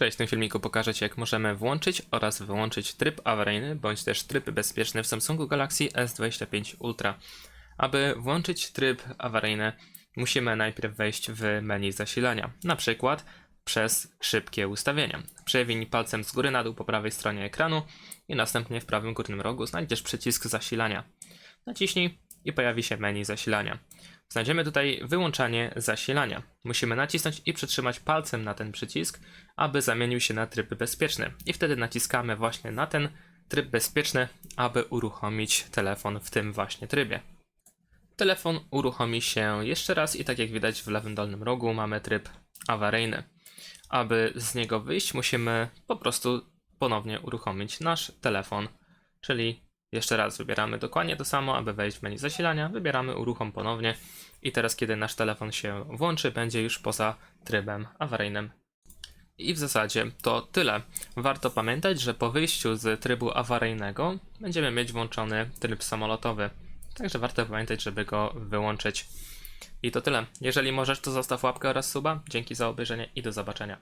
Cześć, w tym filmiku pokażę Ci jak możemy włączyć oraz wyłączyć tryb awaryjny bądź też tryb bezpieczny w Samsungu Galaxy S25 Ultra. Aby włączyć tryb awaryjny musimy najpierw wejść w menu zasilania, na przykład przez szybkie ustawienia. Przewiń palcem z góry na dół po prawej stronie ekranu i następnie w prawym górnym rogu znajdziesz przycisk zasilania. Naciśnij i pojawi się menu zasilania. Znajdziemy tutaj wyłączanie zasilania. Musimy nacisnąć i przytrzymać palcem na ten przycisk, aby zamienił się na tryb bezpieczny. I wtedy naciskamy właśnie na ten tryb bezpieczny, aby uruchomić telefon w tym właśnie trybie. Telefon uruchomi się jeszcze raz i tak jak widać w lewym dolnym rogu mamy tryb awaryjny. Aby z niego wyjść musimy po prostu ponownie uruchomić nasz telefon, czyli jeszcze raz wybieramy dokładnie to samo, aby wejść w menu zasilania, wybieramy uruchom ponownie i teraz kiedy nasz telefon się włączy, będzie już poza trybem awaryjnym. I w zasadzie to tyle. Warto pamiętać, że po wyjściu z trybu awaryjnego będziemy mieć włączony tryb samolotowy. Także warto pamiętać, żeby go wyłączyć. I to tyle. Jeżeli możesz, to zostaw łapkę oraz suba. Dzięki za obejrzenie i do zobaczenia.